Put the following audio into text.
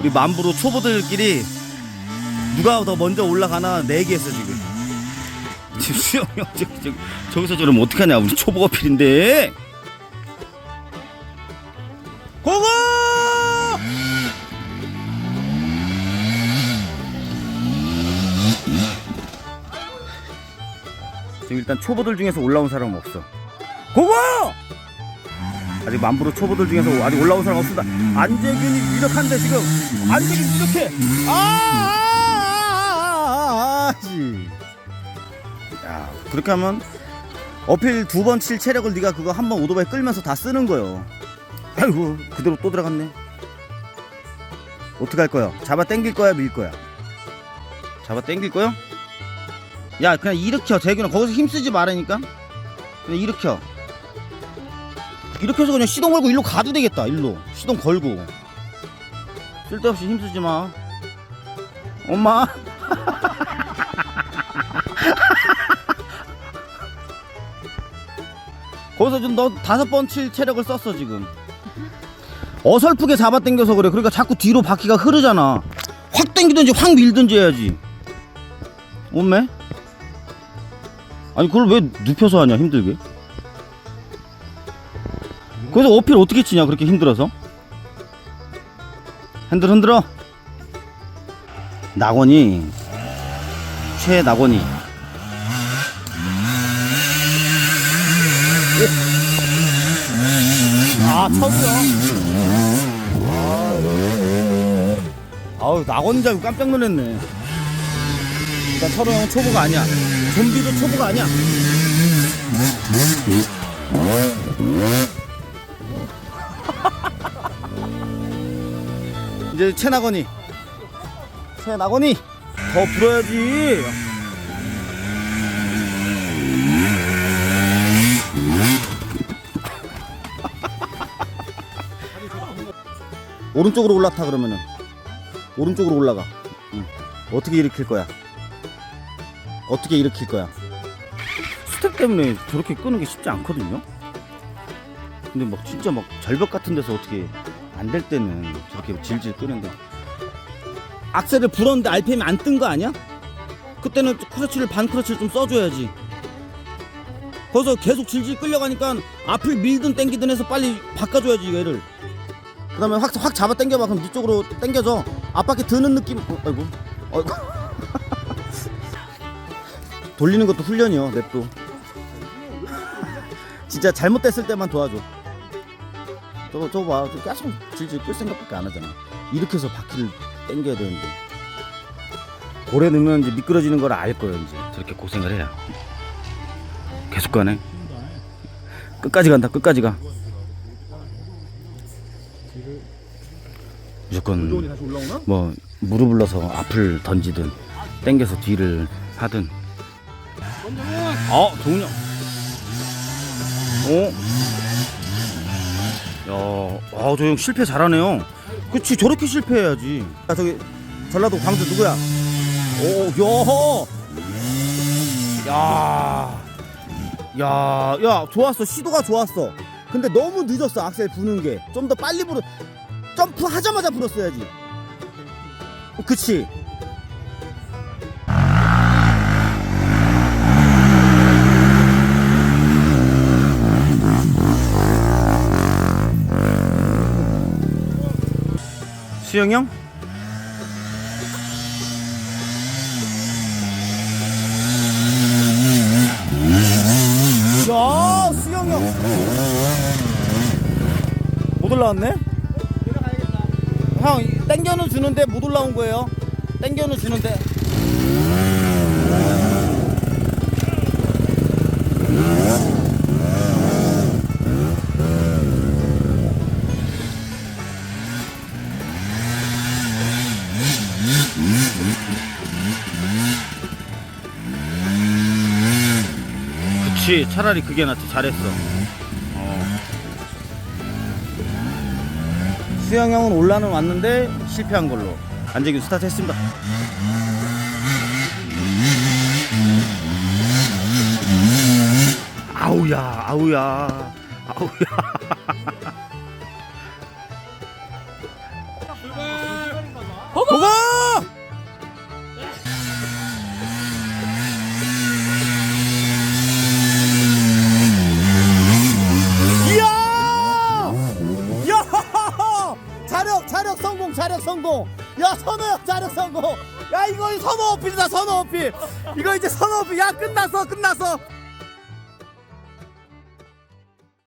우리 만부로 초보들끼리 누가 더 먼저 올라가나 내기했어 지금. 지금 수영이 형 저기, 저기, 저기서 저러면 어떡하냐 우리 초보 어필인데. 고고! 지금 일단 초보들 중에서 올라온 사람은 없어. 고고! 아직 만부로 초보들 중에서 아직 올라온 사람 없습니다. 안재균이 유력한데 지금 안재균 유력해. 아, 아, 아, 아, 지. 야, 그렇게 하면 어필 두 번 칠 체력을 네가 그거 한 번 오토바이 끌면서 다 쓰는 거요. 아이고, 그대로 또 들어갔네. 어떻게 할 거야? 잡아 당길 거야, 밀 거야? 잡아 당길 거야? 야, 그냥 일으켜. 재균아, 거기서 힘쓰지 말라니까. 그냥 일으켜. 이렇게 해서 그냥 시동 걸고 일로 가도 되겠다 일로. 시동 걸고. 쓸데없이 힘쓰지 마. 엄마. 거기서 지금 너 다섯 번 칠 체력을 썼어 지금. 어설프게 잡아 당겨서 그래. 그러니까 자꾸 뒤로 바퀴가 흐르잖아. 확 당기든지 확 밀든지 해야지. 엄매 아니 그걸 왜 눕혀서 하냐 힘들게 그래서 어필 어떻게 치냐 그렇게 힘들어서? 핸들 흔들어. 낙원이 최낙원이. 아 처음이야. 아우 낙원인 줄 알고 깜짝 놀랐네. 일단 철호 형은 초보가 아니야. 좀비도 초보가 아니야 이제 채나거니. 채나거니. 더 불어야지. 오른쪽으로 올라타 그러면은. 오른쪽으로 올라가. 응. 어떻게 일으킬 거야? 어떻게 일으킬 거야? 스텝 때문에 저렇게 끄는 게 쉽지 않거든요? 근데 막 진짜 막 절벽 같은 데서 어떻게 안 될 때는 저렇게 질질 끄는데. 악셀을 불었는데 RPM이 안 뜬 거 아니야? 그때는 크러치를 반 크러치를 좀 써줘야지. 거기서 계속 질질 끌려가니까 앞을 밀든 땡기든 해서 빨리 바꿔줘야지 얘를. 그 다음에 확, 확 잡아 당겨봐. 그럼 이쪽으로 당겨줘 앞바퀴 드는 느낌. 어, 아이고. 아이고. 돌리는 것도 훈련이요 냅도 진짜 잘못됐을 때만 도와줘 저거 저거 봐. 계속 질질 끌 생각밖에 안 하잖아. 이렇게 해서 바퀴를 당겨야 되는데. 고래 넣으면 이제 미끄러지는 걸 알 거예요 이제. 저렇게 고생을 해야 계속 가네? 끝까지 간다 끝까지 가. 무조건? 뭐 무릎을 넣어서 앞을 던지든 당겨서 뒤를 하든. 어 동훈이 형. 어? 야, 아, 저 형 실패 잘하네요. 그치, 저렇게 실패해야지. 야, 저기, 전라도 광주 누구야? 오, 야, 야, 야, 야, 좋았어. 시도가 좋았어. 근데 너무 늦었어, 악셀 부는 게. 좀 더 빨리 불어. 점프 하자마자 불었어야지. 어, 그치. 수영이 형? 야, 수영이 형. 못 올라왔네? 형, 땡겨는 주는데 못 올라온 거예요. 땡겨는 주는데. 그치, 차라리 그게 낫지. 잘했어. 어. 수영 형은 올라는 왔는데 실패한 걸로. 안재균 스타트 했습니다. 아우야, 아우야, 아우야. 야 선호야 자력 성공. 야 이거 선호 어필이다 선호 어필. 이거 이제 선호 어필. 야 끝났어 끝났어